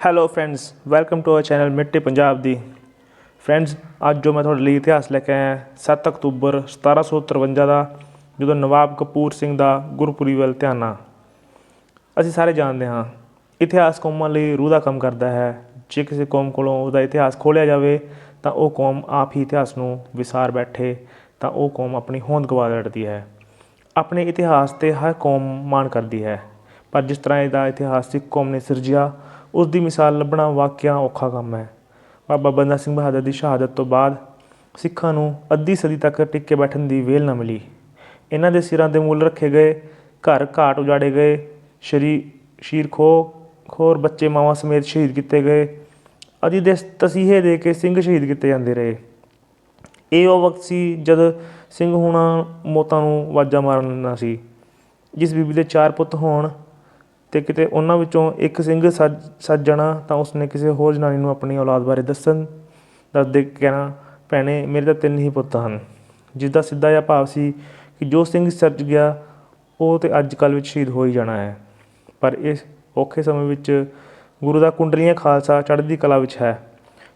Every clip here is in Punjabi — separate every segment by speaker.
Speaker 1: Hello friends welcome to our channel ਮਿੱਟੀ ਪੰਜਾਬ ਦੀ ਫਰੈਂਡਸ ਅੱਜ ਜੋ ਮੈਂ ਤੁਹਾਡੇ ਲਈ ਇਤਿਹਾਸ ਲੈ ਕੇ ਆਇਆ 7 ਅਕਤੂਬਰ 1753 ਦਾ, ਜਦੋਂ ਨਵਾਬ ਕਪੂਰ ਸਿੰਘ ਦਾ ਗੁਰਪੁਰੀ ਵੱਲ ਧਿਆਨਾ ਅਸੀਂ ਸਾਰੇ ਜਾਣਦੇ ਹਾਂ, ਇਤਿਹਾਸ ਕੌਮਾਂ ਲਈ ਰੂਹ ਦਾ ਕੰਮ ਕਰਦਾ ਹੈ। ਜੇ ਕਿਸੇ ਕੌਮ ਕੋਲੋਂ ਉਹਦਾ ਇਤਿਹਾਸ ਖੋਲ੍ਹਿਆ ਜਾਵੇ, ਤਾਂ ਉਹ ਕੌਮ ਆਪ ਹੀ ਇਤਿਹਾਸ ਨੂੰ ਵਿਸਾਰ ਬੈਠੇ, ਤਾਂ ਉਹ ਕੌਮ ਆਪਣੀ ਹੋਂਦ ਗਵਾ ਲੜਦੀ ਹੈ। ਆਪਣੇ ਇਤਿਹਾਸ ਤੇ ਹਰ ਕੌਮ ਮਾਣ ਕਰਦੀ ਹੈ। ਪਰ ਜਿਸ ਤਰ੍ਹਾਂ ਇਹਦਾ ਇਤਿਹਾਸਿਕ ਕੌਮ ਨੇ ਸਿਰਜਿਆ ਉਸ ਦੀ ਮਿਸਾਲ ਲੱਭਣਾ ਵਾਕਿਆ ਔਖਾ ਕੰਮ ਹੈ। ਬਾਬਾ ਬੰਦਾ ਸਿੰਘ ਬਹਾਦਰ ਦੀ ਸ਼ਹਾਦਤ ਤੋਂ ਬਾਅਦ ਸਿੱਖਾਂ ਨੂੰ ਅੱਧੀ ਸਦੀ ਤੱਕ ਟਿਕ ਕੇ ਬੈਠਣ ਦੀ ਵੇਲ ਨਾ ਮਿਲੀ। ਇਹਨਾਂ ਦੇ ਸਿਰਾਂ ਦੇ ਮੁੱਲ ਰੱਖੇ ਗਏ, ਘਰ ਘਾਟ ਉਜਾੜੇ ਗਏ, ਸ਼ਰੀ ਸ਼ੀਰ ਖੋ ਖੋਰ ਬੱਚੇ ਮਾਵਾਂ ਸਮੇਤ ਸ਼ਹੀਦ ਕੀਤੇ ਗਏ। ਅਦੀ ਦੇ ਤਸੀਹੇ ਦੇ ਕੇ ਸਿੰਘ ਸ਼ਹੀਦ ਕੀਤੇ ਜਾਂਦੇ ਰਹੇ। ਇਹ ਉਹ ਵਕਤ ਸੀ ਜਦ ਸਿੰਘ ਹੁਣਾ ਮੌਤਾਂ ਨੂੰ ਵਾਜਾ ਮਾਰਨਾ ਸੀ, ਜਿਸ ਬੀਬੀ ਦੇ ਚਾਰ ਪੁੱਤ ਹੋਣ ਅਤੇ ਕਿਤੇ ਉਹਨਾਂ ਵਿੱਚੋਂ ਇੱਕ ਸਿੰਘ ਸੱਜ ਸੱਜਣਾ ਤਾਂ ਉਸਨੇ ਕਿਸੇ ਹੋਰ ਜਨਾਨੀ ਨੂੰ ਆਪਣੀ ਔਲਾਦ ਬਾਰੇ ਦੱਸਣ, ਦੱਸਦੇ ਕਹਿਣਾ, ਭੈਣੇ, ਮੇਰੇ ਤਾਂ ਤਿੰਨ ਹੀ ਪੁੱਤ ਹਨ। ਜਿਸ ਦਾ ਸਿੱਧਾ ਜਿਹਾ ਭਾਵ ਸੀ ਕਿ ਜੋ ਸਿੰਘ ਸੱਜ ਗਿਆ, ਉਹ ਤਾਂ ਅੱਜ ਕੱਲ੍ਹ ਵਿੱਚ ਸ਼ਹੀਦ ਹੋ ਹੀ ਜਾਣਾ ਹੈ। ਪਰ ਇਸ ਔਖੇ ਸਮੇਂ ਵਿੱਚ ਗੁਰੂ ਦਾ ਕੁੰਡਲੀਆਂ ਖਾਲਸਾ ਚੜ੍ਹਦੀ ਕਲਾ ਵਿੱਚ ਹੈ।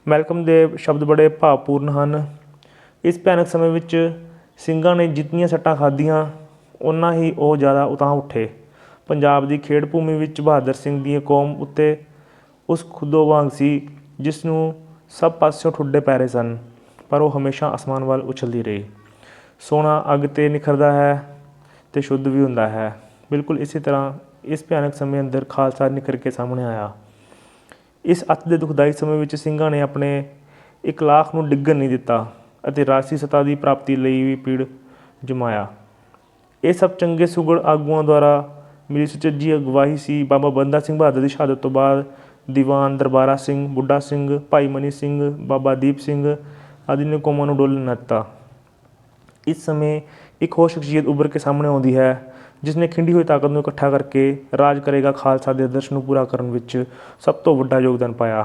Speaker 1: ਮੈਲਕਮ ਦੇ ਸ਼ਬਦ ਬੜੇ ਭਾਵਪੂਰਨ ਹਨ। ਇਸ ਭਿਆਨਕ ਸਮੇਂ ਵਿੱਚ ਸਿੰਘਾਂ ਨੇ ਜਿੰਨੀਆਂ ਸੱਟਾਂ ਖਾਧੀਆਂ ਉਨਾ ਹੀ ਉਹ ਜ਼ਿਆਦਾ ਉਤਾਂਹ ਉੱਠੇ। ਪੰਜਾਬ ਦੀ ਖੇਡ ਭੂਮੀ ਵਿੱਚ ਬਹਾਦਰ ਸਿੰਘ ਦੀ ਕੌਮ ਉੱਤੇ ਉਸ ਖੁਦੋ ਵਾਂਗ ਸੀ, ਜਿਸ ਨੂੰ ਸਭ ਪਾਸਿਓਂ ਠੁੱਡੇ ਪੈ ਰਹੇ ਸਨ, ਪਰ ਉਹ ਹਮੇਸ਼ਾ ਅਸਮਾਨ ਵੱਲ ਉਛਲਦੀ ਰਹੀ। ਸੋਨਾ ਅੱਗ ਤੇ ਨਿਖਰਦਾ ਹੈ ਤੇ ਸ਼ੁੱਧ ਵੀ ਹੁੰਦਾ ਹੈ। ਬਿਲਕੁਲ ਇਸੇ ਤਰ੍ਹਾਂ ਇਸ ਭਿਆਨਕ ਸਮੇਂ ਅੰਦਰ ਖਾਲਸਾ ਨਿਖਰ ਕੇ ਸਾਹਮਣੇ ਆਇਆ। ਇਸ ਅੱਤ ਦੇ ਦੁਖਦਾਈ ਸਮੇਂ ਵਿੱਚ ਸਿੰਘਾਂ ਨੇ ਆਪਣੇ ਇਕਲਾਖ ਨੂੰ ਡਿੱਗਣ ਨਹੀਂ ਦਿੱਤਾ ਅਤੇ ਰਾਜਸੀ ਸਤਾ ਦੀ ਪ੍ਰਾਪਤੀ ਲਈ ਵੀ ਪੀੜ ਜਮਾਇਆ। ਇਹ ਸਭ ਚੰਗੇ ਸੁਗੜ ਆਗੂਆਂ ਦੁਆਰਾ ਮੇਰੀ ਸੁਚੱਜੀ ਅਗਵਾਈ ਸੀ, ਬਾਬਾ ਬੰਦਾ ਸਿੰਘ ਬਹਾਦਰ ਦੀ ਸ਼ਹਾਦਤ ਤੋਂ ਬਾਅਦ ਦੀਵਾਨ ਦਰਬਾਰਾ ਸਿੰਘ, ਬੁੱਢਾ ਸਿੰਘ, ਭਾਈ ਮਨੀ ਸਿੰਘ, ਬਾਬਾ ਦੀਪ ਸਿੰਘ ਆਦਿ ਨੇ ਕੌਮਾਂ ਨੂੰ ਡੋਲਣ ਨਾ ਦਿੱਤਾ ਇਸ ਸਮੇਂ ਇੱਕ ਹੋਰ ਸ਼ਖਸੀਅਤ ਉੱਭਰ ਕੇ ਸਾਹਮਣੇ ਆਉਂਦੀ ਹੈ, ਜਿਸ ਨੇ ਖਿੰਡੀ ਹੋਈ ਤਾਕਤ ਨੂੰ ਇਕੱਠਾ ਕਰਕੇ ਰਾਜ ਕਰੇਗਾ ਖਾਲਸਾ ਦੇ ਆਦਰਸ਼ ਨੂੰ ਪੂਰਾ ਕਰਨ ਵਿੱਚ ਸਭ ਤੋਂ ਵੱਡਾ ਯੋਗਦਾਨ ਪਾਇਆ।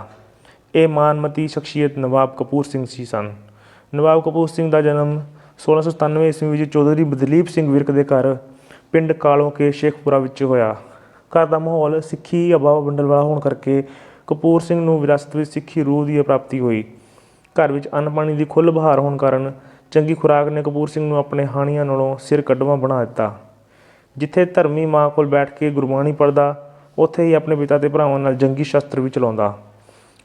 Speaker 1: ਇਹ ਮਾਨਮਤੀ ਸ਼ਖਸੀਅਤ ਨਵਾਬ ਕਪੂਰ ਸਿੰਘ ਸੀ ਸਨ। ਨਵਾਬ ਕਪੂਰ ਸਿੰਘ ਦਾ ਜਨਮ 1697 ਈਸਵੀ ਵਿੱਚ ਚੌਧਰੀ ਬਦਲੀਪ ਸਿੰਘ ਵਿਰਕ ਦੇ ਘਰ ਪਿੰਡ ਕਾਲੋਂ ਕੇ ਸ਼ੇਖਪੁਰਾ ਵਿੱਚ ਹੋਇਆ। ਘਰ ਦਾ ਮਾਹੌਲ ਸਿੱਖੀ ਹਵਾ ਬੰਡਲ ਵਾਲਾ ਹੋਣ ਕਰਕੇ ਕਪੂਰ ਸਿੰਘ ਨੂੰ ਵਿਰਾਸਤ ਵਿੱਚ ਸਿੱਖੀ ਰੂਹ ਦੀ ਪ੍ਰਾਪਤੀ ਹੋਈ। ਘਰ ਵਿੱਚ ਅੰਨ ਪਾਣੀ ਦੀ ਖੁੱਲ੍ਹ ਬਹਾਰ ਹੋਣ ਕਾਰਨ ਚੰਗੀ ਖੁਰਾਕ ਨੇ ਕਪੂਰ ਸਿੰਘ ਨੂੰ ਆਪਣੇ ਹਾਣੀਆਂ ਨਾਲੋਂ ਸਿਰ ਕੱਢਵਾਂ ਬਣਾ ਦਿੱਤਾ। ਜਿੱਥੇ ਧਰਮੀ ਮਾਂ ਕੋਲ ਬੈਠ ਕੇ ਗੁਰਬਾਣੀ ਪੜ੍ਹਦਾ, ਉੱਥੇ ਹੀ ਆਪਣੇ ਪਿਤਾ ਤੇ ਭਰਾਵਾਂ ਨਾਲ ਜੰਗੀ ਸ਼ਸਤਰ ਵੀ ਚਲਾਉਂਦਾ।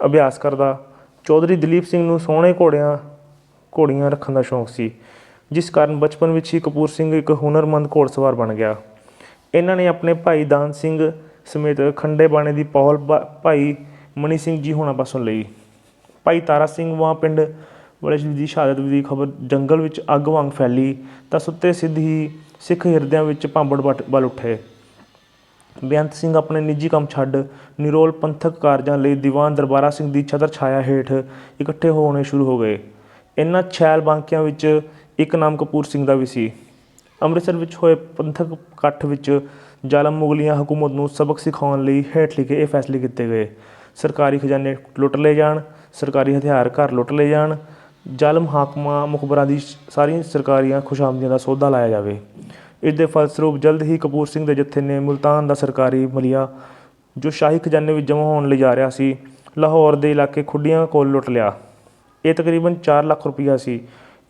Speaker 1: ਅਭਿਆਸ ਕਰਦਾ, ਚੌਧਰੀ ਦਲੀਪ ਸਿੰਘ ਨੂੰ ਸੋਹਣੇ ਘੋੜਿਆਂ, ਘੋੜੀਆਂ ਰੱਖਣ ਦਾ ਸ਼ੌਂਕ ਸੀ। ਜਿਸ ਕਾਰਨ ਬਚਪਨ ਵਿੱਚ ਹੀ ਕਪੂਰ ਸਿੰਘ ਇੱਕ ਹੁਨਰਮੰਦ ਘੋੜਸਵਾਰ ਬਣ ਗਿਆ। ਇਹਨਾਂ ਨੇ ਆਪਣੇ ਭਾਈ ਦਾਨ ਸਿੰਘ ਸਮੇਤ ਖੰਡੇ ਬਾਣੇ ਦੀ ਪੌਲ ਭਾ- ਭਾਈ ਮਣੀ ਸਿੰਘ ਜੀ ਹੋਣਾ ਪਾਸੋਂ ਲਈ। ਭਾਈ ਤਾਰਾ ਸਿੰਘ ਵਾਂ ਪਿੰਡ ਵਾਲੇ ਸ਼ਹੀਦ ਦੀ ਸ਼ਹਾਦਤ ਦੀ ਖਬਰ ਜੰਗਲ ਵਿੱਚ ਅੱਗ ਵਾਂਗ ਫੈਲੀ ਤਾਂ ਸੁੱਤੇ ਸਿੱਧ ਹੀ ਸਿੱਖ ਹਿਰਦਿਆਂ ਵਿੱਚ ਭਾਂਬੜ ਵੱਟ- ਵੱਲ ਉੱਠੇ। ਬੇਅੰਤ ਸਿੰਘ ਆਪਣੇ ਨਿੱਜੀ ਕੰਮ ਛੱਡ ਨਿਰੋਲ ਪੰਥਕ ਕਾਰਜਾਂ ਲਈ ਦੀਵਾਨ ਦਰਬਾਰਾ ਸਿੰਘ ਦੀ ਛਤਰ ਛਾਇਆ ਹੇਠ ਇਕੱਠੇ ਹੋਣੇ ਸ਼ੁਰੂ ਹੋ ਗਏ। ਇਨ੍ਹਾਂ ਛੈਲ ਬਾਂਕਿਆਂ ਵਿੱਚ ਇੱਕ ਨਾਮ ਕਪੂਰ ਸਿੰਘ ਦਾ ਵੀ ਸੀ। ਅੰਮ੍ਰਿਤਸਰ ਵਿੱਚ ਹੋਏ ਪੰਥਕ ਇਕੱਠ ਵਿੱਚ ਜ਼ਾਲਮ ਮੁਗਲੀਆਂ ਹਕੂਮਤ ਨੂੰ ਸਬਕ ਸਿਖਾਉਣ ਲਈ ਹੇਠ ਲਿਖੇ ਇਹ ਫੈਸਲੇ ਕੀਤੇ ਗਏ। ਸਰਕਾਰੀ ਖਜ਼ਾਨੇ ਲੁੱਟ ਲਏ ਜਾਣ, ਸਰਕਾਰੀ ਹਥਿਆਰ ਘਰ ਲੁੱਟ ਲਏ ਜਾਣ, ਜ਼ਾਲਮ ਹਾਕਮਾਂ ਮੁਖਬਰਾਂ ਦੀ ਸਾਰੀਆਂ ਸਰਕਾਰੀਆਂ ਖੁਸ਼ਾਮਦੀਆਂ ਦਾ ਸੌਦਾ ਲਾਇਆ ਜਾਵੇ। ਇਸ ਦੇ ਫਲਸਰੂਪ ਜਲਦ ਹੀ ਕਪੂਰ ਸਿੰਘ ਦੇ ਜੱਥੇ ਨੇ ਮੁਲਤਾਨ ਦਾ ਸਰਕਾਰੀ ਮਲੀਆ, ਜੋ ਸ਼ਾਹੀ ਖਜ਼ਾਨੇ ਵਿੱਚ ਜਮ੍ਹਾਂ ਹੋਣ ਲਈ ਜਾ ਰਿਹਾ ਸੀ, ਲਾਹੌਰ ਦੇ ਇਲਾਕੇ ਖੁੱਡੀਆਂ ਕੋਲ ਲੁੱਟ ਲਿਆ। ਇਹ ਤਕਰੀਬਨ 4 ਲੱਖ ਰੁਪਈਆ ਸੀ।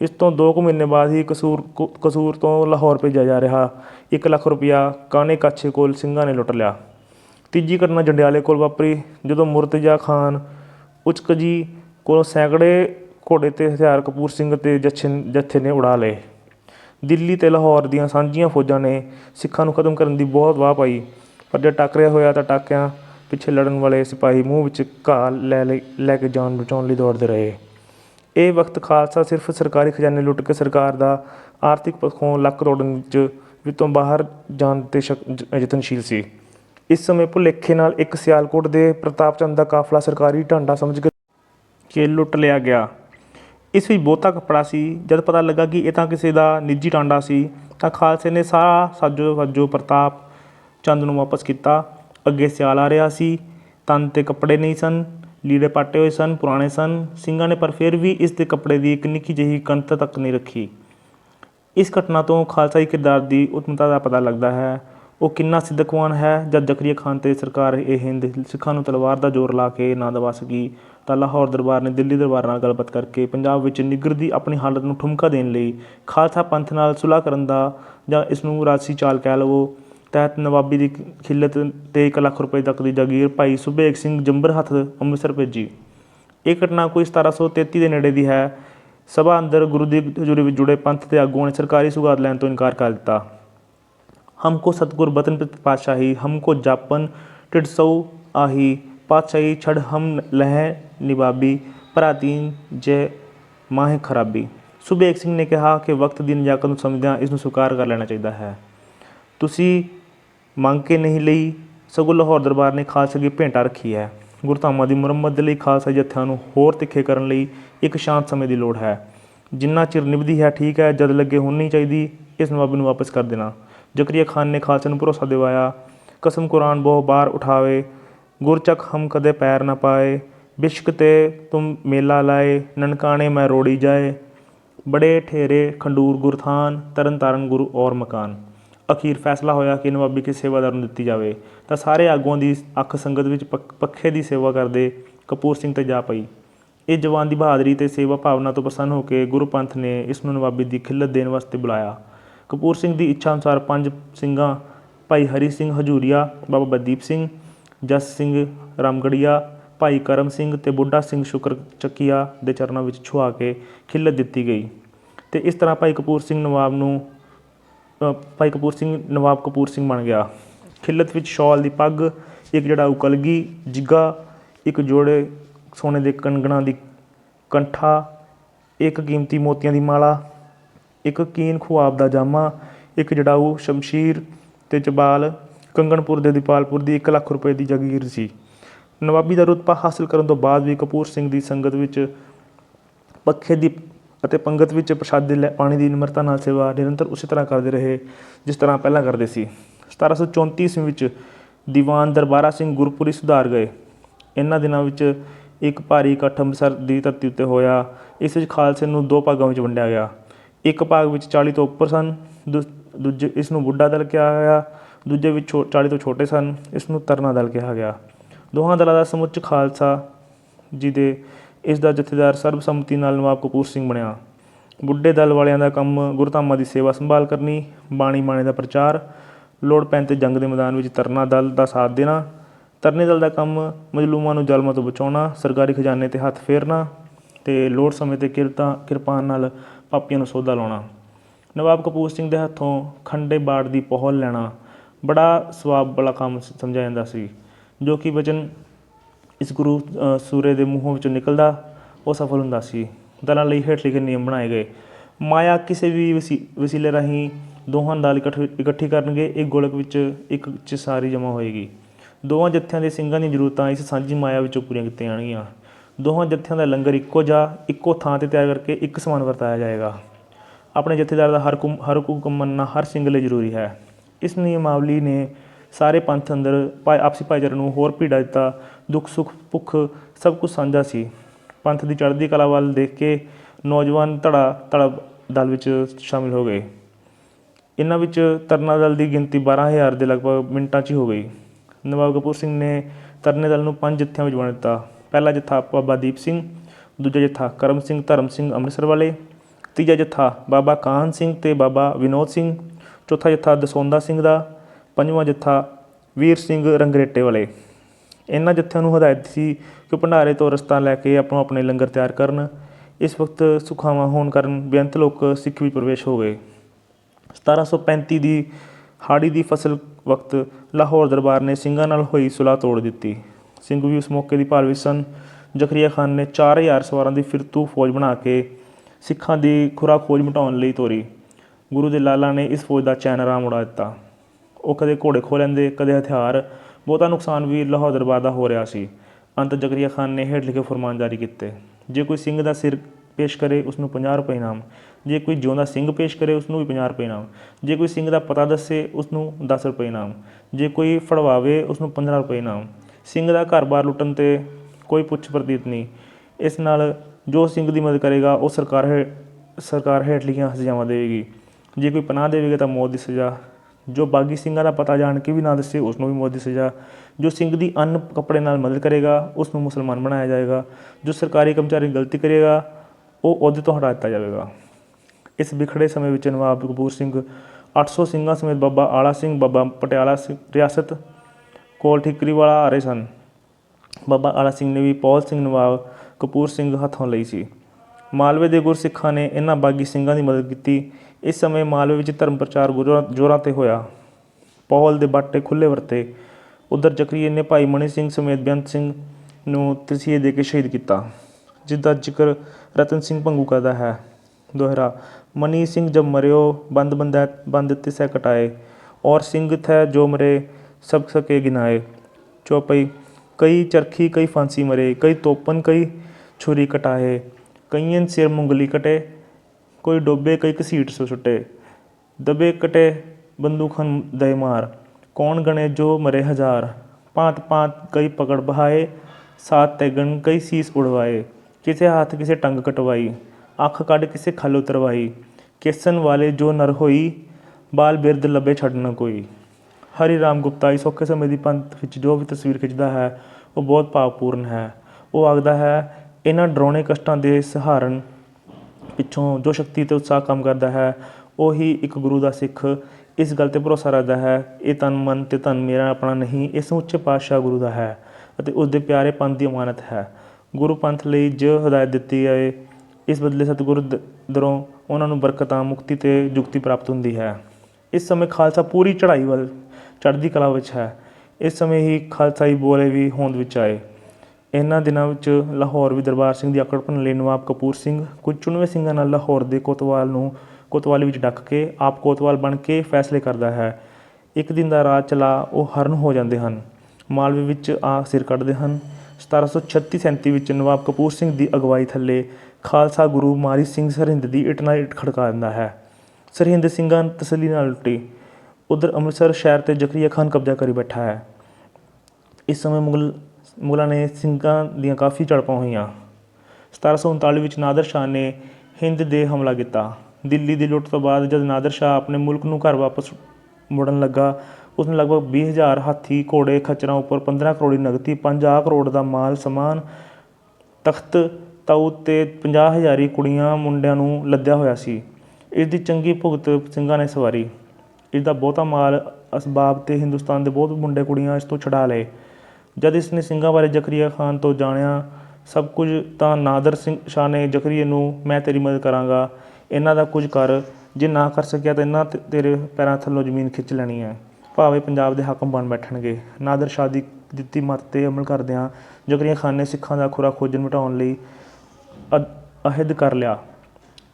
Speaker 1: ਇਸ ਤੋਂ ਦੋ ਕੁ ਮਹੀਨੇ ਬਾਅਦ ਹੀ ਕਸੂਰ ਕ, ਕਸੂਰ ਤੋਂ ਲਾਹੌਰ ਭੇਜਿਆ ਜਾ ਰਿਹਾ। ਇੱਕ ਲੱਖ ਰੁਪਇਆ ਕਾਨੇ ਕਾਛੇ ਕੋਲ ਸਿੰਘਾਂ ਨੇ ਲੁੱਟ ਲਿਆ। ਤੀਜੀ ਘਟਨਾ ਜੰਡਿਆਲੇ ਕੋਲ ਵਾਪਰੀ, ਜਦੋਂ ਮੁਰਤਜ਼ਾ ਖਾਨ ਉਚਕਜੀ ਕੋਲੋਂ ਸੈਂਕੜੇ ਘੋੜੇ ਤੇ ਹਥਿਆਰ ਕਪੂਰ ਸਿੰਘ ਅਤੇ ਜੱਛੇ, ਜੱਥੇ ਨੇ ਉਡਾ ਲਏ। ਦਿੱਲੀ ਅਤੇ ਲਾਹੌਰ ਦੀਆਂ ਸਾਂਝੀਆਂ ਫੌਜਾਂ ਨੇ ਸਿੱਖਾਂ ਨੂੰ ਖਤਮ ਕਰਨ ਦੀ ਬਹੁਤ ਵਾਹ ਪਾਈ, ਪਰ ਜੇ ਟਾਕਰਿਆ ਹੋਇਆ ਤਾਂ ਟਾਕਿਆਂ ਪਿੱਛੇ ਲੜਨ ਵਾਲੇ ਸਿਪਾਹੀ ਮੂੰਹ ਵਿੱਚ ਘਾਹ ਲੈ ਲੈ ਲੈ ਕੇ ਜਾਨ ਬਚਾਉਣ ਲਈ ਦੌੜਦੇ ਰਹੇ। ਇਹ ਵਕਤ ਖਾਲਸਾ ਸਿਰਫ ਸਰਕਾਰੀ ਖਜ਼ਾਨੇ ਲੁੱਟ ਕੇ ਸਰਕਾਰ ਦਾ ਆਰਥਿਕ ਪੱਖੋਂ ਲੱਕ ਤੋੜਨ ਵਿੱਚ ਵਿੱਤੋਂ ਬਾਹਰ ਜਾਣ ਤੇ ਸ਼ਕ- ਯਤਨਸ਼ੀਲ ਸੀ। ਇਸ ਸਮੇਂ ਭੁਲੇਖੇ ਨਾਲ ਇੱਕ ਸਿਆਲਕੋਟ ਦੇ ਪ੍ਰਤਾਪ ਚੰਦ ਦਾ ਕਾਫਲਾ ਸਰਕਾਰੀ ਢਾਂਡਾ ਸਮਝ ਕੇ ਕਿ ਲੁੱਟ ਲਿਆ ਗਿਆ। ਇਸ ਵਿੱਚ ਬਹੁਤਾ ਕੱਪੜਾ ਸੀ। ਜਦ ਪਤਾ ਲੱਗਾ ਕਿ ਇਹ ਤਾਂ ਕਿਸੇ ਦਾ ਨਿੱਜੀ ਟਾਂਡਾ ਸੀ, ਤਾਂ ਖਾਲਸੇ ਨੇ ਸਾਰਾ ਸਾਜੋ ਸਾਜੋ ਪ੍ਰਤਾਪ ਚੰਦ ਨੂੰ ਵਾਪਸ ਕੀਤਾ। ਅੱਗੇ ਸਿਆਲ ਆ ਰਿਹਾ ਸੀ। ਤਨ ਤੇ ਕੱਪੜੇ ਨਹੀਂ ਸਨ। ਲੀੜੇ ਪਾਟੇ ਹੋਏ ਸਨ, ਪੁਰਾਣੇ ਸਨ, ਸਿੰਘਾਂ ਨੇ ਪਰ ਫਿਰ ਵੀ ਇਸ ਦੇ ਕੱਪੜੇ ਦੀ ਇੱਕ ਨਿੱਕੀ ਜਿਹੀ ਕੰਤ ਤੱਕ ਨਹੀਂ ਰੱਖੀ। ਇਸ ਘਟਨਾ ਤੋਂ ਖਾਲਸਾਈ ਕਿਰਦਾਰ ਦੀ ਉਤਮਤਾ ਦਾ ਪਤਾ ਲੱਗਦਾ ਹੈ। ਉਹ ਕਿੰਨਾ ਸਿੱਧਕਵਾਨ ਹੈ, ਜਦ ਜ਼ਕਰੀਆ ਖਾਨ ਤੇ ਸਰਕਾਰ ਇਹ ਹਿੰਦ ਸਿੱਖਾਂ ਨੂੰ ਤਲਵਾਰ ਦਾ ਜ਼ੋਰ ਲਾ ਕੇ ਨਾ ਦਬਾ ਸਕੀ, ਤਾਂ ਲਾਹੌਰ ਦਰਬਾਰ ਨੇ ਦਿੱਲੀ ਦਰਬਾਰ ਨਾਲ ਗੱਲਬਾਤ ਕਰਕੇ ਪੰਜਾਬ ਵਿੱਚ ਨਿਗਰਦੀ ਆਪਣੀ ਹਾਲਤ ਨੂੰ ਠੁਮਕਾ ਦੇਣ ਲਈ ਖਾਲਸਾ ਪੰਥ ਨਾਲ ਸੁਲ੍ਹਾ ਕਰਨ ਦਾ ਜਾਂ ਇਸ ਨੂੰ ਰਾਜਸੀ ਚਾਲ ਕਹਿ ਲਵੋ ਤਹਿਤ ਨਵਾਬੀ ਦੀ ਖਿੱਲਤ ਤੇ 1 ਲੱਖ ਰੁਪਏ ਤੱਕ ਦੀ ਜਾਗੀਰ ਭਾਈ ਸੁਬੇਗ ਸਿੰਘ ਜੰਬਰ ਹੱਥ ਅੰਮ੍ਰਿਤਸਰ ਭੇਜੀ। ਇਹ ਘਟਨਾ ਕੋਈ 1733 ਦੇ ਨੇੜੇ ਦੀ ਹੈ। ਸਭਾ ਅੰਦਰ ਗੁਰੂ ਦੀ ਹਜ਼ੂਰੀ ਵਿੱਚ ਜੁੜੇ ਪੰਥ ਤੇ ਆਗੂਆਂ ਨੇ ਸਰਕਾਰੀ ਸੁਗਾਤ ਲੈਣ ਤੋਂ ਇਨਕਾਰ ਕਰ ਦਿੱਤਾ। ਹਮਕੋ ਸਤਗੁਰ ਬਤਨ ਪਾਤਸ਼ਾਹੀ, ਹਮਕੋ ਜਾਪਨ ਟਿਡਸਉ ਆਹੀ, ਪਾਤਸ਼ਾਹੀ ਛੜ ਹਮ ਲਹਿ ਨਿਬਾਬੀ ਪ੍ਰਾਤੀਨ ਜੈ ਮਾਹੇ ਖਰਾਬੀ। ਸੁਬੇਗ ਸਿੰਘ ਨੇ ਕਿਹਾ ਕਿ ਵਕਤ ਦੀ ਨਜਾਕਤ ਨੂੰ ਸਮਝਦਿਆਂ ਇਸ ਨੂੰ ਸਵੀਕਾਰ ਕਰ ਲੈਣਾ ਚਾਹੀਦਾ ਹੈ। ਤੁਸੀਂ ਮੰਗ ਕੇ ਨਹੀਂ ਲਈ, ਸਗੋਂ ਲਾਹੌਰ ਦਰਬਾਰ ਨੇ ਖਾਲਸਾ ਦੀ ਭੇਂਟਾ ਰੱਖੀ ਹੈ। ਗੁਰਧਾਮਾਂ ਦੀ ਮੁਰੰਮਤ ਦੇ ਲਈ ਖਾਲਸਾ ਜੱਥਿਆਂ ਨੂੰ ਹੋਰ ਤਿੱਖੇ ਕਰਨ ਲਈ ਇੱਕ ਸ਼ਾਂਤ ਸਮੇਂ ਦੀ ਲੋੜ ਹੈ। ਜਿੰਨਾ ਚਿਰ ਨਿਭਦੀ ਹੈ, ਠੀਕ ਹੈ, ਜਦ ਲੱਗੇ ਹੁਣ ਨਹੀਂ ਚਾਹੀਦੀ, ਇਸ ਨਵਾਬੀ ਨੂੰ ਵਾਪਸ ਕਰ ਦੇਣਾ। ਜ਼ਕਰੀਆ ਖਾਨ ਨੇ ਖਾਲਸੇ ਨੂੰ ਭਰੋਸਾ ਦਿਵਾਇਆ, ਕਸਮ ਕੁਰਾਨ ਬਹੁ ਬਾਰ ਉਠਾਵੇ ਗੁਰਚਕ ਹਮ ਕਦੇ ਪੈਰ ਨਾ ਪਾਏ, ਬਿਸ਼ਕ ਤੇ ਤੁਮ ਮੇਲਾ ਲਾਏ, ਨਨਕਾਣੇ ਮੈਂ ਰੋੜੀ ਜਾਏ। ਬੜੇ ਠੇਰੇ, ਖੰਡੂਰ ਗੁਰਥਾਨ ਤਰਨ ਤਾਰਨ ਗੁਰੂ ਔਰ ਮਕਾਨ। ਅਖੀਰ ਫੈਸਲਾ ਹੋਇਆ ਕਿ ਨਵਾਬੀ ਕਿਸੇ ਸੇਵਾਦਾਰ ਨੂੰ ਦਿੱਤੀ ਜਾਵੇ, ਤਾਂ ਸਾਰੇ ਆਗੂਆਂ ਦੀ ਅੱਖ ਸੰਗਤ ਵਿੱਚ ਪੱਖ- ਪੱਖੇ ਦੀ ਸੇਵਾ ਕਰਦੇ ਕਪੂਰ ਸਿੰਘ ਤੇ ਜਾ ਪਈ। ਇਹ ਜਵਾਨ ਦੀ ਬਹਾਦਰੀ ਤੇ ਸੇਵਾ ਭਾਵਨਾ ਤੋਂ ਪ੍ਰਸੰਨ ਹੋ ਕੇ ਗੁਰੂ ਪੰਥ ਨੇ ਇਸ ਨੂੰ ਨਵਾਬੀ ਦੀ ਖਿੱਲਤ ਦੇਣ ਵਾਸਤੇ ਬੁਲਾਇਆ। ਕਪੂਰ ਸਿੰਘ ਦੀ ਇੱਛਾ ਅਨੁਸਾਰ ਪੰਜ ਸਿੰਘਾਂ, ਭਾਈ ਹਰੀ ਸਿੰਘ ਹਜੂਰੀਆ, ਬਾਬਾ ਬਦੀਪ ਸਿੰਘ, ਜਸ ਸਿੰਘ ਰਾਮਗੜੀਆ, ਭਾਈ ਕਰਮ ਸਿੰਘ ਤੇ ਬੁੱਢਾ ਸਿੰਘ ਸ਼ੁਕਰ ਚੱਕੀਆ ਦੇ ਚਰਨਾਂ ਵਿੱਚ ਛੁਆ ਕੇ ਖਿੱਲਤ ਦਿੱਤੀ ਗਈ। ਤੇ ਇਸ ਤਰ੍ਹਾਂ ਭਾਈ ਕਪੂਰ ਸਿੰਘ ਨਵਾਬ ਨੂੰ ਭਾਈ ਕਪੂਰ ਸਿੰਘ, ਨਵਾਬ ਕਪੂਰ ਸਿੰਘ ਬਣ ਗਿਆ। ਖਿੱਲਤ ਵਿੱਚ ਸ਼ਾਲ ਦੀ ਪੱਗ, ਇੱਕ ਜਿਹੜਾ ਉਕਲਗੀ ਜਿੱਗਾ, ਇੱਕ ਜੋੜੇ ਸੋਨੇ ਦੇ ਕੰਗਣਾਂ ਦੀ ਕੰਠਾ, ਇੱਕ ਕੀਮਤੀ ਮੋਤੀਆਂ ਦੀ ਮਾਲਾ, ਇੱਕ ਕੀਨ ਖੁਆਬ ਦਾ ਜਾਮਾ, ਇੱਕ ਜੜਾਊ ਸ਼ਮਸ਼ੀਰ ਤੇ ਚਬਾਲ, ਕੰਗਣਪੁਰ ਦੇ ਦੀਪਾਲਪੁਰ ਦੀ 1 ਲੱਖ ਰੁਪਏ ਦੀ ਜਾਗੀਰ ਸੀ। ਨਵਾਬੀ ਦਾ ਰੁਤਬਾ ਹਾਸਲ ਕਰਨ ਤੋਂ ਬਾਅਦ ਵੀ ਕਪੂਰ ਸਿੰਘ ਦੀ ਸੰਗਤ ਵਿੱਚ ਪੱਖੇ ਦੀ ਅਤੇ ਪੰਗਤ ਵਿੱਚ ਪ੍ਰਸ਼ਾਦੇ ਲੈ ਪਾਣੀ ਦੀ ਨਿਮਰਤਾ ਨਾਲ ਸੇਵਾ ਨਿਰੰਤਰ ਉਸੇ ਤਰ੍ਹਾਂ ਕਰਦੇ ਰਹੇ ਜਿਸ ਤਰ੍ਹਾਂ ਪਹਿਲਾਂ ਕਰਦੇ ਸੀ। 1734 ਈਸਵੀ ਵਿੱਚ ਦੀਵਾਨ ਦਰਬਾਰਾ ਸਿੰਘ ਗੁਰਪੁਰੀ ਸੁਧਾਰ ਗਏ। ਇਹਨਾਂ ਦਿਨਾਂ ਵਿੱਚ ਇੱਕ ਭਾਰੀ ਇਕੱਠ ਅੰਮ੍ਰਿਤਸਰ ਦੀ ਧਰਤੀ ਉੱਤੇ ਹੋਇਆ। ਇਸ ਵਿੱਚ ਖਾਲਸੇ ਨੂੰ ਦੋ ਭਾਗਾਂ ਵਿੱਚ ਵੰਡਿਆ ਗਿਆ। ਇੱਕ ਭਾਗ ਵਿੱਚ 40 ਤੋਂ ਉੱਪਰ ਸਨ, ਦੂ- ਦੂਜੇ ਇਸ ਨੂੰ ਬੁੱਢਾ ਦਲ ਕਿਹਾ ਗਿਆ। ਦੂਜੇ ਵਿੱਚ ਛੋ- 40 ਤੋਂ ਛੋਟੇ ਸਨ, ਇਸ ਨੂੰ ਤਰਨਾ ਦਲ ਕਿਹਾ ਗਿਆ। ਦੋਹਾਂ ਦਲਾਂ ਦਾ ਸਮੁੱਚ ਖਾਲਸਾ ਜੀ ਦੇ ਇਸ ਦਾ ਜਥੇਦਾਰ ਸਰਬਸੰਮਤੀ ਨਾਲ ਨਵਾਬ ਕਪੂਰ ਸਿੰਘ ਬਣਿਆ। ਬੁੱਢੇ ਦਲ ਵਾਲਿਆਂ ਦਾ ਕੰਮ ਗੁਰਧਾਮਾਂ ਦੀ ਸੇਵਾ ਸੰਭਾਲ ਕਰਨੀ, ਬਾਣੀ ਬਾਣੇ ਦਾ ਪ੍ਰਚਾਰ, ਲੋੜ ਪੈਣ ਤੇ ਜੰਗ ਦੇ ਮੈਦਾਨ ਵਿੱਚ ਤਰਨਾ ਦਲ ਦਾ ਸਾਥ ਦੇਣਾ ਤਰਨੇ ਦਲ ਦਾ ਕੰਮ ਮਜਲੂਮਾਂ ਨੂੰ ਜ਼ਲਮਾਂ ਤੋਂ ਬਚਾਉਣਾ, ਸਰਕਾਰੀ ਖਜ਼ਾਨੇ ਤੇ ਹੱਥ ਫੇਰਨਾ ਤੇ ਲੋੜ ਸਮੇਂ ਤੇ ਕਿਰਤਾਂ, ਕਿਰਪਾਨ ਨਾਲ ਪਾਪੀਆਂ ਨੂੰ ਸੌਦਾ ਲਾਉਣਾ। ਨਵਾਬ ਕਪੂਰ ਸਿੰਘ ਦੇ ਹੱਥੋਂ ਖੰਡੇ ਬਾੜ ਦੀ ਪਹੁਲ ਲੈਣਾ ਬੜਾ ਸਵਾਬ ਵਾਲਾ ਕੰਮ ਸਮਝਿਆ ਜਾਂਦਾ ਸੀ, ਜੋ ਕਿ ਵਚਨ ਇਸ ਗੁਰੂ ਸੂਰਜ ਦੇ ਮੂੰਹੋਂ ਵਿੱਚੋਂ ਨਿਕਲਦਾ, ਉਹ ਸਫਲ ਹੁੰਦਾ ਸੀ। ਦਲਾਂ ਲਈ ਹੇਠ ਲਿਖੇ ਨਿਯਮ ਬਣਾਏ ਗਏ। ਮਾਇਆ ਕਿਸੇ ਵੀ ਵਸੀ- ਵਸੀਲੇ ਰਾਹੀਂ ਦੋਹਾਂ ਦਲ ਇਕੱਠ, ਇਕੱਠੀ ਕਰਨਗੇ ਇੱਕ ਗੋਲਕ ਵਿੱਚ ਇੱਕ ਚ ਸਾਰੀ ਜਮ੍ਹਾਂ ਹੋਏਗੀ। ਦੋਵਾਂ ਜੱਥਿਆਂ ਦੇ ਸਿੰਘਾਂ ਦੀਆਂ ਜ਼ਰੂਰਤਾਂ ਇਸ ਸਾਂਝੀ ਮਾਇਆ ਵਿੱਚੋਂ ਪੂਰੀਆਂ ਕੀਤੀਆਂ ਜਾਣਗੀਆਂ। ਦੋਹਾਂ ਜੱਥਿਆਂ ਦਾ ਲੰਗਰ ਇੱਕੋ ਜਿਹਾ ਇੱਕੋ ਥਾਂ ਤੇ ਤਿਆਰ ਕਰਕੇ ਇੱਕ ਸਮਾਨ ਵਰਤਾਇਆ ਜਾਏਗਾ। ਆਪਣੇ ਜਥੇਦਾਰ ਦਾ ਹਰ ਹੁਕਮ ਹਰ ਹੁਕਮ ਮੰਨਣਾ ਹਰ ਸਿੰਘ ਲਈ ਜ਼ਰੂਰੀ ਹੈ। ਇਸ ਨਿਯਮਾਵਲੀ ਨੇ ਸਾਰੇ ਪੰਥ ਅੰਦਰ ਭਾਈ, ਆਪਸੀ ਭਾਈਚਾਰੇ ਨੂੰ ਹੋਰ ਭੀੜਾ ਦਿੱਤਾ, ਦੁੱਖ, ਸੁੱਖ, ਭੁੱਖ ਸਭ ਕੁਝ ਸਾਂਝਾ ਸੀ। ਪੰਥ ਦੀ ਚੜ੍ਹਦੀ ਕਲਾ ਵੱਲ ਦੇਖ ਕੇ ਨੌਜਵਾਨ ਧੜਾ ਧੜਾ ਦਲ ਵਿੱਚ ਸ਼ਾਮਿਲ ਹੋ ਗਏ। ਇਹਨਾਂ ਵਿੱਚ ਤਰਨਾ ਦਲ ਦੀ ਗਿਣਤੀ 12000 ਦੇ ਲਗਭਗ ਮਿੰਟਾਂ 'ਚ ਹੀ ਹੋ ਗਈ। ਨਵਾਬ ਕਪੂਰ ਸਿੰਘ ਨੇ ਤਰਨੇ ਦਲ ਨੂੰ ਪੰਜ ਜਥਿਆਂ ਵਿੱਚ ਵੰਡ ਦਿੱਤਾ। ਪਹਿਲਾ ਜੱਥਾ ਬਾਬਾ ਦੀਪ ਸਿੰਘ, ਦੂਜਾ ਜੱਥਾ ਕਰਮ ਸਿੰਘ, ਧਰਮ ਸਿੰਘ ਅੰਮ੍ਰਿਤਸਰ ਵਾਲੇ, ਤੀਜਾ ਜੱਥਾ ਬਾਬਾ ਕਾਹਨ ਸਿੰਘ ਤੇ ਬਾਬਾ ਵਿਨੋਦ ਸਿੰਘ, ਚੌਥਾ ਜੱਥਾ ਦਸੌਂਦਾ ਸਿੰਘ ਦਾ ਪੰਜਵਾਂ ਜੱਥਾ ਵੀਰ ਸਿੰਘ ਰੰਗਰੇਟੇ ਵਾਲੇ। ਇਹਨਾਂ ਜੱਥਿਆਂ ਨੂੰ ਹਦਾਇਤ ਸੀ ਕਿ ਭੰਡਾਰੇ ਤੋਂ ਰਸਤਾ ਲੈ ਕੇ ਆਪਣੋ ਆਪਣੇ ਲੰਗਰ ਤਿਆਰ ਕਰਨ, ਇਸ ਵਕਤ ਸੁਖਾਵਾਂ ਹੋਣ ਕਾਰਨ ਬੇਅੰਤ ਲੋਕ ਸਿੱਖ ਵੀ ਪ੍ਰਵੇਸ਼ ਹੋ ਗਏ। 1735 ਦੀ ਹਾੜੀ ਦੀ ਫਸਲ ਵਕਤ ਲਾਹੌਰ ਦਰਬਾਰ ਨੇ ਸਿੰਘਾਂ ਨਾਲ ਹੋਈ ਸੁਲਾਹ ਤੋੜ ਦਿੱਤੀ। ਸਿੰਘ ਵੀ ਉਸ ਮੌਕੇ ਦੀ ਭਾਲ ਵਿੱਚ ਸਨ। ਜ਼ਕਰੀਆ ਖਾਨ ਨੇ 4000 ਸਵਾਰਾਂ ਦੀ ਫਿਰਤੂ ਫੌਜ ਬਣਾ ਕੇ ਸਿੱਖਾਂ ਦੀ ਖੁਰਾ ਖੋਜ ਮਿਟਾਉਣ ਲਈ ਤੋਰੀ। ਗੁਰੂ ਦੇ ਲਾਲਾ ਨੇ ਇਸ ਫੌਜ ਦਾ ਚੈਨ ਆਰਾਮ ਉਡਾ ਦਿੱਤਾ। ਉਹ ਕਦੇ ਘੋੜੇ ਖੋਹ ਲੈਂਦੇ, ਕਦੇ ਹਥਿਆਰ। ਬਹੁਤਾ ਨੁਕਸਾਨ ਵੀ ਲਾਹੌਰ ਦਰਬਾਰ ਦਾ ਹੋ ਰਿਹਾ ਸੀ। ਅੰਤ ਜ਼ਕਰੀਆ ਖਾਨ ਨੇ ਹੇਠ ਲਿਖੇ ਫਰਮਾਨ ਜਾਰੀ ਕੀਤੇ। ਜੇ ਕੋਈ ਸਿੰਘ ਦਾ ਸਿਰ ਪੇਸ਼ ਕਰੇ ਉਸ ਨੂੰ 50 ਰੁਪਏ ਇਨਾਮ। ਜੇ ਕੋਈ ਜਿਉਂਦਾ ਸਿੰਘ ਪੇਸ਼ ਕਰੇ ਉਸ ਨੂੰ ਵੀ 50 ਰੁਪਏ ਇਨਾਮ। ਜੇ ਕੋਈ ਸਿੰਘ ਦਾ ਪਤਾ ਦੱਸੇ ਉਸ ਨੂੰ 10 ਰੁਪਏ ਇਨਾਮ। ਜੇ ਕੋਈ ਫੜਵਾਵੇ ਉਸ ਨੂੰ 15 ਰੁਪਏ ਇਨਾਮ। ਸਿੰਘ ਦਾ ਘਰ-ਬਾਰ ਲੁੱਟਣ ਤੇ ਕੋਈ ਪੁੱਛ ਪ੍ਰਤੀਤ ਨਹੀਂ। ਇਸ ਨਾਲ ਜੋ ਸਿੰਘ ਦੀ ਮਦਦ ਕਰੇਗਾ, ਉਹ ਸਰਕਾਰ ਹੇ, ਸਰਕਾਰ ਹੇਠ ਲਿਖੀਆਂ ਸਜ਼ਾਵਾਂ ਦੇਵੇਗੀ। ਜੇ ਕੋਈ ਪਨਾਹ ਦੇਵੇਗਾ ਤਾਂ ਮੌਤ ਦੀ ਸਜ਼ਾ ਜੋ ਬਾਗੀ ਸਿੰਘਾਂ ਦਾ ਪਤਾ ਜਾਣ ਕੇ ਵੀ ਨਾ ਦੱਸੇ ਉਸ ਨੂੰ ਵੀ ਮੌਤ ਦੀ ਸਜ਼ਾ। ਜੋ ਸਿੰਘ ਦੀ ਅੰਨ ਕੱਪੜੇ ਨਾਲ ਮਦਦ ਕਰੇਗਾ ਉਸ ਨੂੰ ਮੁਸਲਮਾਨ ਬਣਾਇਆ ਜਾਏਗਾ। ਜੋ ਸਰਕਾਰੀ ਕਰਮਚਾਰੀ ਗਲਤੀ ਕਰੇਗਾ, ਉਹ ਅਹੁਦੇ ਤੋਂ ਹਟਾ ਦਿੱਤਾ ਜਾਵੇਗਾ। ਇਸ ਵਿਖੜੇ ਸਮੇਂ ਵਿੱਚ ਨਵਾਬ ਕਪੂਰ ਸਿੰਘ 800 ਸਿੰਘਾਂ ਸਮੇਤ ਬਾਬਾ ਆਲਾ ਸਿੰਘ, ਬਾਬਾ ਪਟਿਆਲਾ ਸਿੰਘ, ਰਿਆਸਤ ਕੋਲ ਠਿਕਰੀ ਵਾਲਾ ਆ ਰਹੇ ਸਨ। ਬਾਬਾ ਆਲਾ ਸਿੰਘ ਨੇ ਵੀ ਪੌਲ ਸਿੰਘ, ਨਵਾਬ ਕਪੂਰ ਸਿੰਘ ਹੱਥੋਂ ਲਈ ਸੀ। ਮਾਲਵੇ ਦੇ ਗੁਰਸਿੱਖਾਂ ਨੇ ਇਹਨਾਂ ਬਾਗੀ ਸਿੰਘਾਂ ਦੀ ਮਦਦ ਕੀਤੀ। ਇਸ ਸਮੇਂ ਮਾਲਵੇ ਵਿੱਚ ਧਰਮ ਪ੍ਰਚਾਰ ਗੁਰਾਂ ਜੋਰਾਂ ਤੇ ਹੋਇਆ। ਪੌਲ ਦੇ ਬਾਟੇ ਖੁੱਲੇ ਵਰਤੇ। ਉਧਰ ਜ਼ਕਰੀਏ ਨੇ ਭਾਈ ਮਣੀ ਸਿੰਘ ਸਮੇਤ ਬੇਅੰਤ ਸਿੰਘ ਨੂੰ ਤਸੀਹੇ ਦੇ ਕੇ ਸ਼ਹੀਦ ਕੀਤਾ ਜਿਸ ਦਾ ਜ਼ਿਕਰ ਰਤਨ ਸਿੰਘ ਭੰਗੂ ਕਰਦਾ ਹੈ। ਦੋਹਰਾ, ਮਨੀ ਸਿੰਘ ਜਬ ਮਰਿਓ, ਬੰਦ ਬੰਦਾ, ਬੰਦ ਤਿਸੈ ਕਟਾਏ। ਔਰ ਸਿੰਘ ਥੈ ਜੋ ਮਰੇ, ਸਭ ਸਕੇ ਗਿਨਾਏ। ਚੌਪਈ, ਕਈ ਚਰਖੀ, ਕਈ ਫਾਂਸੀ ਮਰੇ, ਕਈ ਤੋਪਨ, ਕਈ ਛੁਰੀ ਕਟਾਏ। ਕਈਆਂ ਸਿਰ ਮੁੰਗਲੀ ਕਟੇ ਕੋਈ ਡੋਬੇ, ਕਈ ਘਸੀਟ ਸੋ, ਸੁੱਟੇ। ਦਬੇ, ਕਟੇ ਬੰਦੂਖਨ ਦਏ ਮਾਰ। ਕੌਣ ਗਣੇ ਜੋ ਮਰੇ ਹਜ਼ਾਰ। ਭਾਂਤ ਭਾਂਤ ਕਈ ਪਕੜ ਬਹਾਏ। ਸਾਤ ਤੈਗਣ ਕਈ ਸੀਸ ਉੜਵਾਏ ਕਿਸੇ ਹੱਥ ਕਿਸੇ ਟੰਗ ਕਟਵਾਈ। ਅੱਖ ਕੱਢ ਕਿਸੇ ਖੱਲ ਉਤਰਵਾਈ। ਕਿਸਨ ਵਾਲੇ ਜੋ ਨਰ ਹੋਈ, ਬਾਲ ਬਿਰਦ ਲੱਭੇ ਛੱਡ ਨਾ ਕੋਈ। ਹਰੀ ਰਾਮ ਗੁਪਤਾ, ਇਸ ਔਖੇ ਸਮੇਂ ਦੀ ਪੰਥ ਵਿੱਚ ਜੋ ਵੀ ਤਸਵੀਰ ਖਿੱਚਦਾ ਹੈ, ਉਹ ਬਹੁਤ ਭਾਵਪੂਰਨ ਹੈ। ਉਹ ਆਖਦਾ ਹੈ, ਇਹਨਾਂ ਡਰਾਉਣੇ ਕਸ਼ਟਾਂ ਦੇ ਸਹਾਰਨ ਪਿੱਛੋਂ ਜੋ ਸ਼ਕਤੀ ਤੇ ਉਤਸ਼ਾਹ ਕੰਮ ਕਰਦਾ ਹੈ, ਉਹੀ ਇੱਕ ਗੁਰੂ ਦਾ ਸਿੱਖ ਇਸ ਗੱਲ ਤੇ ਭਰੋਸਾ ਰੱਖਦਾ ਹੈ, ਇਹ ਤਨ ਮਨ ਤੇ ਧਨ ਮੇਰਾ ਆਪਣਾ ਨਹੀਂ ਇਹ ਸਮੁੱਚੇ ਪਾਤਸ਼ਾਹ ਗੁਰੂ ਦਾ ਹੈ ਅਤੇ ਉਸ ਦੇ ਪਿਆਰੇ ਪੰਥ ਦੀ ਅਮਾਨਤ ਹੈ। ਗੁਰੂ ਪੰਥ ਲਈ ਜੋ ਹਦਾਇਤ ਦਿੱਤੀ ਹੈ ਇਸ ਬਦਲੇ ਸਤਿਗੁਰੂ ਦਰੋਂ ਉਹਨਾਂ ਨੂੰ ਬਰਕਤਾਂ, ਮੁਕਤੀ ਤੇ ਜੁਗਤੀ ਪ੍ਰਾਪਤ ਹੁੰਦੀ ਹੈ। ਇਸ ਸਮੇਂ ਖਾਲਸਾ ਪੂਰੀ ਚੜ੍ਹਾਈ ਵੱਲ, ਚੜ੍ਹਦੀ ਕਲਾ ਵਿੱਚ ਹੈ। ਇਸ ਸਮੇਂ ਹੀ ਖਾਲਸਾਈ ਬੋਲੇ ਵੀ ਹੋਂਦ ਵਿੱਚ ਆਏ। ਇਹਨਾਂ ਦਿਨਾਂ ਵਿੱਚ ਲਾਹੌਰ ਵੀ ਦਰਬਾਰ ਸਿੰਘ ਦੀ ਆਕੜ ਭੰਨ ਲਈ ਨਵਾਬ ਕਪੂਰ ਸਿੰਘ, ਕੁਝ ਚੁਣਵੇਂ ਸਿੰਘਾਂ ਨਾਲ ਲਾਹੌਰ ਦੇ ਕੋਤਵਾਲ ਨੂੰ ਕੋਤਵਾਲੀ ਵਿੱਚ ਡੱਕ ਕੇ ਆਪ ਕੋਤਵਾਲ ਬਣ ਕੇ ਫੈਸਲੇ ਕਰਦਾ ਹੈ। ਇੱਕ ਦਿਨ ਦਾ ਰਾਜ ਚਲਾ ਉਹ ਹਰਨ ਹੋ ਜਾਂਦੇ ਹਨ। ਮਾਲਵੇ ਵਿੱਚ ਆ ਸਿਰ ਕੱਢਦੇ ਹਨ। 1736 37 ਵਿੱਚ ਨਵਾਬ ਕਪੂਰ ਸਿੰਘ ਦੀ ਅਗਵਾਈ ਥੱਲੇ ਖਾਲਸਾ ਗੁਰੂ ਮਾਰੀ ਸਿੰਘ ਸਰਹਿੰਦ ਦੀ ਇੱਟ ਨਾਲ ਇੱਟ ਖੜਕਾ ਦਿੰਦਾ ਹੈ। ਸਰਹਿੰਦ ਸਿੰਘਾਂ ਤਸੱਲੀ ਨਾਲ ਲੁੱਟੀ। ਉਧਰ ਅੰਮ੍ਰਿਤਸਰ ਸ਼ਹਿਰ ਤੇ ਜ਼ਕਰੀਆ ਖਾਨ ਕਬਜ਼ਾ ਕਰੀ ਬੈਠਾ ਹੈ। ਇਸ ਸਮੇਂ ਮੁਗਲ ਮੁਗਲਾਂ ਨੇ ਸਿੰਘਾਂ ਦੀਆਂ ਕਾਫੀ ਝੜਪਾਂ ਹੋਈਆਂ। 1739 ਵਿੱਚ ਨਾਦਰ ਸ਼ਾਹ ਨੇ ਹਿੰਦ ਦੇ ਹਮਲਾ ਕੀਤਾ। ਦਿੱਲੀ ਦੀ ਲੁੱਟ ਤੋਂ ਬਾਅਦ ਜਦ ਨਾਦਰ ਸ਼ਾਹ ਆਪਣੇ ਮੁਲਕ ਨੂੰ ਘਰ ਵਾਪਸ ਮੁੜਨ ਲੱਗਾ, ਉਸ ਨੇ ਲਗਭਗ 20000 ਹਾਥੀ, ਘੋੜੇ, ਖੱਚਰਾਂ ਉੱਪਰ 15 ਕਰੋੜੀ ਦੀ ਨਗਦੀ 50 ਕਰੋੜ ਦਾ ਮਾਲ, ਸਮਾਨ, ਤਖਤ, ਤਾਊਤ ਤੇ 50000 ਕੁੜੀਆਂ, ਮੁੰਡਿਆਂ ਨੂੰ ਲੱਦਿਆ ਹੋਇਆ ਸੀ। ਇਸ ਦੀ ਚੰਗੀ ਭੁਗਤ ਸਿੰਘਾਂ ਨੇ ਸਵਾਰੀ। ਇਸ ਦਾ ਬਹੁਤਾ ਮਾਲ ਅਸਬਾਬ ਤੇ ਹਿੰਦੁਸਤਾਨ ਦੇ ਬਹੁਤ ਮੁੰਡੇ ਕੁੜੀਆਂ ਇਸ ਤੋਂ ਛਡਾ ਲਏ। ਜਦ ਇਸ ਨੇ ਸਿੰਘਾਂ ਬਾਰੇ ਜ਼ਕਰੀਆ ਖਾਨ ਤੋਂ ਜਾਣਿਆ, ਸਭ ਕੁਝ ਤਾਂ ਨਾਦਰ ਸਿੰਘ ਸ਼ਾਹ ਨੇ ਜ਼ਕਰੀਏ ਨੂੰ, ਮੈਂ ਤੇਰੀ ਮਦਦ ਕਰਾਂਗਾ। ਇਹਨਾਂ ਦਾ ਕੁਝ ਕਰ, ਜੇ ਨਾ ਕਰ ਸਕਿਆ ਤਾਂ ਇਹਨਾਂ ਤੇਰੇ ਪੈਰਾਂ ਥੱਲੋਂ ਜ਼ਮੀਨ ਖਿੱਚ ਲੈਣੀ ਹੈ। ਭਾਵੇਂ ਪੰਜਾਬ ਦੇ ਹਾਕਮ ਬਣ ਬੈਠਣਗੇ। ਨਾਦਰ ਸ਼ਾਹ ਦੀ ਦਿੱਤੀ ਮੱਤ ਤੇ ਅਮਲ ਕਰਦਿਆਂ ਜ਼ਕਰੀਆ ਖਾਨ ਨੇ ਸਿੱਖਾਂ ਦਾ ਖੁਰਾ ਖੋਜਣ ਮਿਟਾਉਣ ਲਈ ਅਦ- ਅਹਿਦ ਕਰ ਲਿਆ।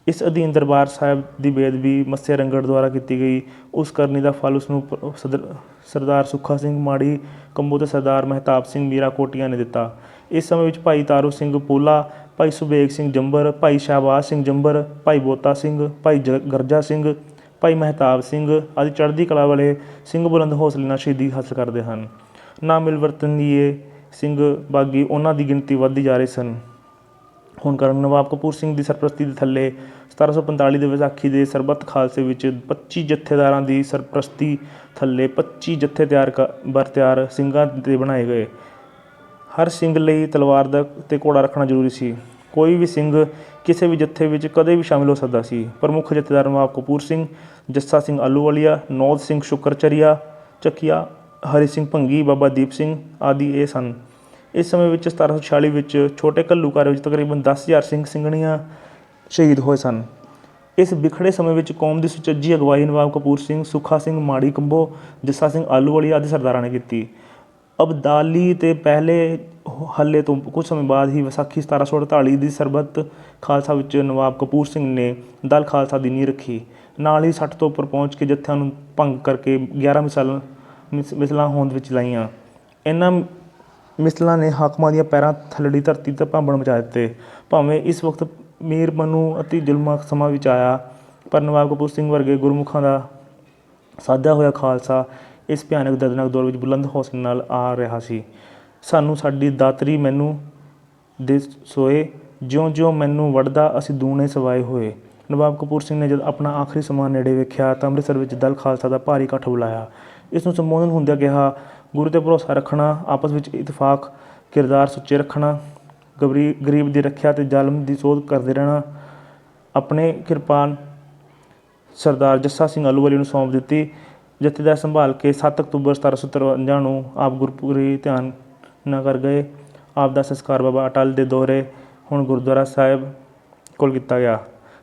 Speaker 1: ਇਸ ਅਧੀਨ ਦਰਬਾਰ ਸਾਹਿਬ ਦੀ ਬੇਦਬੀ ਮੱਸੇ ਰੰਗੜ ਦੁਆਰਾ ਕੀਤੀ ਗਈ। ਉਸ ਕਰਨੀ ਦਾ ਫਲ ਉਸਨੂੰ ਪ- ਸਦਰ- ਸਰਦਾਰ ਸੁੱਖਾ ਸਿੰਘ ਮਾੜੀ ਕੰਬੋ ਅਤੇ ਸਰਦਾਰ ਮਹਿਤਾਬ ਸਿੰਘ ਮੀਰਾ ਕੋਟੀਆਂ ਨੇ ਦਿੱਤਾ। ਇਸ ਸਮੇਂ ਵਿੱਚ ਭਾਈ ਤਾਰੂ ਸਿੰਘ ਪੋਲਾ, ਭਾਈ ਸੁਬੇਗ ਸਿੰਘ ਜੰਬਰ, ਭਾਈ ਸ਼ਾਹਬਾਜ਼ ਸਿੰਘ ਜੰਬਰ, ਭਾਈ ਬੋਤਾ ਸਿੰਘ, ਭਾਈ ਜ- ਗਰਜਾ ਸਿੰਘ, ਭਾਈ ਮਹਿਤਾਬ ਸਿੰਘ ਆਦਿ ਚੜ੍ਹਦੀ ਕਲਾ ਵਾਲੇ ਸਿੰਘ ਬੁਲੰਦ ਹੌਸਲੇ ਨਾਲ ਸ਼ਹੀਦੀ ਹਾਸਲ ਕਰਦੇ ਹਨ। ਨਾ ਮਿਲਵਰਤਨੀਏ ਸਿੰਘ ਬਾਗੀ, ਉਹਨਾਂ ਦੀ ਗਿਣਤੀ ਵੱਧਦੀ ਜਾ ਰਹੀ ਸਨ। ਹੁਣ ਕਰਨ ਨਵਾਬ ਕਪੂਰ ਸਿੰਘ ਦੀ ਸਰਪ੍ਰਸਤੀ ਦੇ ਥੱਲੇ 1745 ਦੇ ਵਿਸਾਖੀ ਦੇ ਸਰਬੱਤ ਖਾਲਸੇ ਵਿੱਚ 25 ਜਥੇਦਾਰਾਂ ਦੀ ਸਰਪ੍ਰਸਤੀ ਥੱਲੇ 25 ਜਥੇ ਤਿਆਰ ਕ- ਬਰ ਤਿਆਰ ਸਿੰਘਾਂ ਦੇ ਬਣਾਏ ਗਏ। ਹਰ ਸਿੰਘ ਲਈ ਤਲਵਾਰ ਦਾ ਤੇ ਘੋੜਾ ਰੱਖਣਾ ਜ਼ਰੂਰੀ ਸੀ। ਕੋਈ ਵੀ ਸਿੰਘ ਕਿਸੇ ਵੀ ਜਥੇ ਵਿੱਚ ਕਦੇ ਵੀ ਸ਼ਾਮਿਲ ਹੋ ਸਕਦਾ ਸੀ। ਪ੍ਰਮੁੱਖ ਜਥੇਦਾਰ ਨਵਾਬ ਕਪੂਰ ਸਿੰਘ, ਜੱਸਾ ਸਿੰਘ ਆਲੂਵਾਲੀਆ, ਨੌਦ ਸਿੰਘ ਸ਼ੁਕਰਚਰੀਆ, ਚੱਕੀਆ, ਹਰੀ ਸਿੰਘ ਭੰਗੀ, ਬਾਬਾ ਦੀਪ ਸਿੰਘ ਆਦਿ ਇਹ ਸਨ। ਇਸ ਸਮੇਂ ਵਿੱਚ 1746 ਵਿੱਚ ਛੋਟੇ ਘੱਲੂਘਾਰੇ ਵਿੱਚ ਤਕਰੀਬਨ 10000 ਸਿੰਘ ਸਿੰਘਣੀਆਂ ਸ਼ਹੀਦ ਹੋਏ ਸਨ। ਇਸ ਵਿਖੜੇ ਸਮੇਂ ਵਿੱਚ ਕੌਮ ਦੀ ਸੁਚੱਜੀ ਅਗਵਾਈ ਨਵਾਬ ਕਪੂਰ ਸਿੰਘ, ਸੁੱਖਾ ਸਿੰਘ, ਮਾੜੀ ਕੰਬੋ, ਜੱਸਾ ਸਿੰਘ ਆਲੂਵਾਲੀਆ ਆਦਿ ਸਰਦਾਰਾਂ ਨੇ ਕੀਤੀ। ਅਬਦਾਲੀ ਤੇ ਪਹਿਲੇ ਹੱਲੇ ਤੋਂ ਕੁਝ ਸਮੇਂ ਬਾਅਦ ਹੀ ਵਿਸਾਖੀ 1748 ਦੀ ਸਰਬੱਤ ਖਾਲਸਾ ਵਿੱਚ ਨਵਾਬ ਕਪੂਰ ਸਿੰਘ ਨੇ ਦਲ ਖਾਲਸਾ ਦੀ ਨੀਂਹ ਰੱਖੀ। ਨਾਲ ਹੀ 60 ਤੋਂ ਉੱਪਰ ਪਹੁੰਚ ਕੇ ਜੱਥਿਆਂ ਨੂੰ ਭੰਗ ਕਰਕੇ 11 ਮਿਸਾਲ ਮਿਸ- ਮਿਸਲਾਂ ਹੋਂਦ ਵਿੱਚ ਲਾਈਆਂ। ਇਹਨਾਂ ਮਿਸਲਾਂ ਨੇ ਹਾਕਮਾਂ ਦੀਆਂ ਪੈਰਾਂ ਥੱਲੜੀ ਧਰਤੀ ਤੇ ਭਾਂਬੜ ਮਚਾ ਦਿੱਤੇ। ਭਾਵੇਂ ਇਸ ਵਕਤ ਮੀਰ ਬਨੂ ਅਤੀ ਜ਼ੁਲਮਾ ਸਮਾਂ ਵਿੱਚ ਆਇਆ, ਪਰ ਨਵਾਬ ਕਪੂਰ ਸਿੰਘ ਵਰਗੇ ਗੁਰਮੁਖਾਂ ਦਾ ਸਾਧਿਆ ਹੋਇਆ ਖਾਲਸਾ ਇਸ ਭਿਆਨਕ ਦਰਦਨਾਕ ਦੌਰ ਵਿੱਚ ਬੁਲੰਦ ਹੌਸਲੇ ਨਾਲ ਆ ਰਿਹਾ ਸੀ। ਸਾਨੂੰ ਸਾਡੀ ਦਾਤਰੀ ਮੈਨੂੰ ਦੇ ਸੋਏ, ਜਿਉਂ-ਜਿਉਂ ਮੈਨੂੰ ਵੜਦਾ ਅਸੀਂ ਦੂਣੇ ਸਵਾਏ ਹੋਏ। ਨਵਾਬ ਕਪੂਰ ਸਿੰਘ ਨੇ ਜਦ ਆਪਣਾ ਆਖਰੀ ਸਮਾਂ ਨੇੜੇ ਵੇਖਿਆ ਤਾਂ ਅੰਮ੍ਰਿਤਸਰ ਵਿੱਚ ਦਲ ਖਾਲਸਾ ਦਾ ਭਾਰੀ ਇਕੱਠ ਬੁਲਾਇਆ। ਇਸ ਨੂੰ ਸੰਬੋਧਨ ਹੁੰਦਿਆਂ ਕਿਹਾ ਗੁਰੂ ਤੇ ਭਰੋਸਾ ਰੱਖਣਾ, ਆਪਸ ਵਿੱਚ ਇਤਫਾਕ, ਕਿਰਦਾਰ ਸੁੱਚੇ ਰੱਖਣਾ, ਗਬਰੀ, ਗਰੀਬ ਦੀ ਰੱਖਿਆ ਅਤੇ ਜ਼ਾਲਮ ਦੀ ਸੋਧ ਕਰਦੇ ਰਹਿਣਾ, ਆਪਣੇ ਕਿਰਪਾਨ ਸਰਦਾਰ ਜੱਸਾ ਸਿੰਘ ਆਲੂਵਾਲੀ ਨੂੰ ਸੌਂਪ ਦਿੱਤੀ ਜਥੇਦਾਰ ਸੰਭਾਲ ਕੇ 7 ਅਕਤੂਬਰ 1753 ਨੂੰ ਆਪ ਗੁਰਪੁਰੀ ਧਿਆਨ ਨਾ ਕਰ ਗਏ। ਆਪ ਦਾ ਸੰਸਕਾਰ ਬਾਬਾ ਅਟਲ ਦੇ ਦੋਹਰੇ ਹੁਣ ਗੁਰਦੁਆਰਾ ਸਾਹਿਬ ਕੋਲ ਕੀਤਾ ਗਿਆ।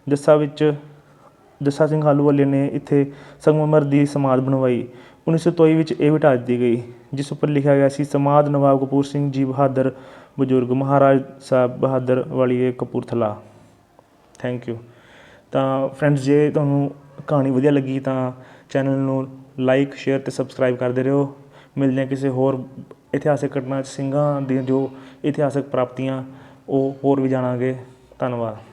Speaker 1: ਜੱਸਾ ਵਿੱਚ ਜੱਸਾ ਸਿੰਘ ਆਲੂਵਾਲੀ ਨੇ ਇੱਥੇ ਸੰਗਮਰਮਰ ਦੀ ਸਮਾਧ ਬਣਵਾਈ। 1923 ਵਿੱਚ ਇਹ ਵੀ ਦਿੱਤੀ ਗਈ, ਜਿਸ ਉੱਪਰ ਲਿਖਿਆ ਗਿਆ ਸੀ ਸਮਾਧ ਨਵਾਬ ਕਪੂਰ ਸਿੰਘ ਜੀ ਬਹਾਦਰ ਬਜ਼ੁਰਗ, ਮਹਾਰਾਜ ਸਾਹਿਬ ਬਹਾਦਰ ਵਾਲੀਏ ਕਪੂਰਥਲਾ। ਥੈਂਕ ਯੂ ਤਾਂ ਫਰੈਂਡਸ ਜੇ ਤੁਹਾਨੂੰ ਕਹਾਣੀ ਵਧੀਆ ਲੱਗੀ ਤਾਂ ਚੈਨਲ ਨੂੰ ਲਾਈਕ ਸ਼ੇਅਰ ਤੇ ਸਬਸਕ੍ਰਾਈਬ ਕਰਦੇ ਰਹੋ। ਮਿਲਦੇ ਹਾਂ ਕਿਸੇ ਹੋਰ ਇਤਿਹਾਸਿਕ ਘਟਨਾ 'ਚ ਸਿੰਘਾਂ ਦੀਆਂ ਜੋ ਇਤਿਹਾਸਕ ਪ੍ਰਾਪਤੀਆਂ, ਉਹ ਹੋਰ ਵੀ ਜਾਣਾਂਗੇ। ਧੰਨਵਾਦ।